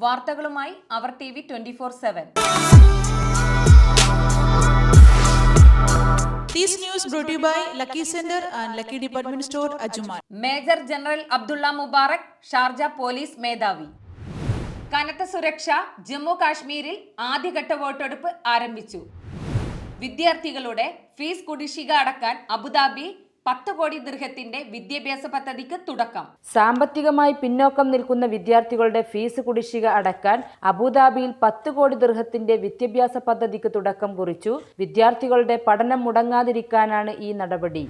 വാർത്തകളുമായി അവർ T V twenty four seven. Major general Abdullah Mubarak Sharjah police മേധാവി. കനത്ത സുരക്ഷ ജമ്മു കാശ്മീരിൽ ആദ്യഘട്ട വോട്ടെടുപ്പ് ആരംഭിച്ചു. വിദ്യാർത്ഥികളുടെ ഫീസ് കുടിശ്ശിക അടക്കാൻ അബുദാബി പത്ത് കോടി ദീർഘത്തിന്റെ വിദ്യാഭ്യാസ പദ്ധതിക്ക് തുടക്കം. സാമ്പത്തികമായി പിന്നോക്കം നിൽക്കുന്ന വിദ്യാർത്ഥികളുടെ ഫീസ് കുടിശ്ശിക അടക്കാൻ അബുദാബിയിൽ പത്ത് കോടി ദൃഹത്തിന്റെ വിദ്യാഭ്യാസ പദ്ധതിക്ക് തുടക്കം കുറിച്ചു. വിദ്യാർത്ഥികളുടെ പഠനം മുടങ്ങാതിരിക്കാനാണ് ഈ നടപടി.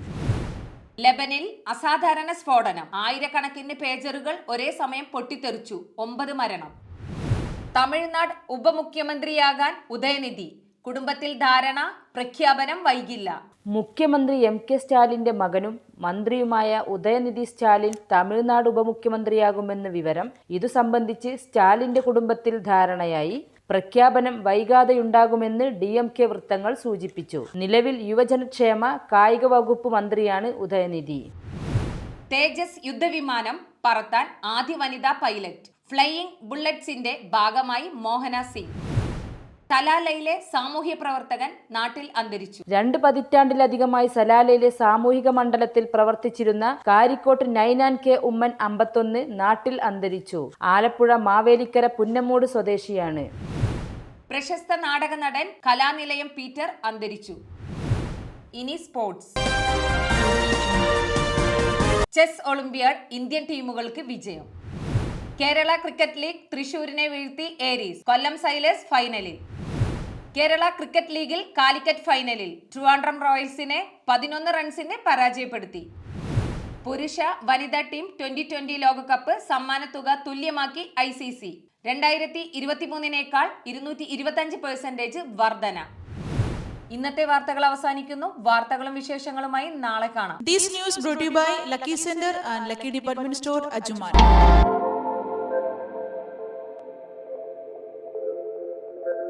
ലബനിൽ അസാധാരണ സ്ഫോടനം. ആയിരക്കണക്കിന് പേജറുകൾ ഒരേ സമയം പൊട്ടിത്തെറിച്ചു. ഒമ്പത് മരണം. തമിഴ്നാട് ഉപമുഖ്യമന്ത്രിയാകാൻ ഉദയനിധി. കുടുംബത്തിൽ ധാരണ പ്രഖ്യാപനം വൈകില്ല. മുഖ്യമന്ത്രി എം കെ സ്റ്റാലിന്റെ മകനും മന്ത്രിയുമായ ഉദയനിധി സ്റ്റാലിൻ തമിഴ്നാട് ഉപമുഖ്യമന്ത്രിയാകുമെന്ന വിവരം ഇതു സംബന്ധിച്ച് സ്റ്റാലിന്റെ കുടുംബത്തിൽ ധാരണയായി പ്രഖ്യാപനം വൈകാതെയുണ്ടാകുമെന്ന് ഡി എം കെ വൃത്തങ്ങൾ സൂചിപ്പിച്ചു. നിലവിൽ യുവജനക്ഷേമ കായിക വകുപ്പ് മന്ത്രിയാണ് ഉദയനിധി. തേജസ് യുദ്ധവിമാനം പറത്താൻ ആദ്യ വനിതാ പൈലറ്റ്. ഫ്ലൈയിങ് ബുള്ളറ്റ്സിന്റെ ഭാഗമായി മോഹന സിംഗ്. തലാലയിലെ സാമൂഹ്യ പ്രവർത്തകൻ നാട്ടിൽ അന്തരിച്ചു. രണ്ട് പതിറ്റാണ്ടിലധികമായി സലാലയിലെ സാമൂഹിക മണ്ഡലത്തിൽ പ്രവർത്തിച്ചിരുന്ന കാരിക്കോട്ട് നൈനാൻ കെ ഉമ്മൻ അമ്പത്തൊന്ന് നാട്ടിൽ അന്തരിച്ചു. ആലപ്പുഴ മാവേലിക്കര പുന്നമൂട് സ്വദേശിയാണ്. പ്രശസ്ത നാടക നടൻ കലാനിലയം പീറ്റർ അന്തരിച്ചു. ഇനി സ്പോർട്സ്. ചെസ് ഒളിമ്പിയാഡ് ഇന്ത്യൻ ടീമുകൾക്ക് വിജയം. കേരള ക്രിക്കറ്റ് ലീഗ് തൃശൂരിനെ വീഴ്ത്തി ഏരീസ്. കൊല്ലം സൈലേഴ്സ് ഫൈനലിൽ. കേരള ക്രിക്കറ്റ് ലീഗിൽ കാലിക്കറ്റ് ഫൈനലിൽ ട്രിവാൻഡ്രം റോയൽസിനെ പതിനൊന്ന് റൺസിന് പരാജയപ്പെടുത്തി. പുരുഷ വനിതാ ടീം ട്വന്റി ട്വന്റി ലോകകപ്പ് സമ്മാനത്തുക തുല്യമാക്കി ഐ സി സി. രണ്ടായിരത്തി ഇരുപത്തിമൂന്നിനേക്കാൾ ഇരുന്നൂറ്റി ഇരുപത്തഞ്ച് പെർസെന്റേജ് വർധന. ഇന്നത്തെ വാർത്തകൾ അവസാനിക്കുന്നു. വാർത്തകളും വിശേഷങ്ങളുമായി നാളെ കാണാം. These news by Lucky Center and Lucky Department Store, Ajuman.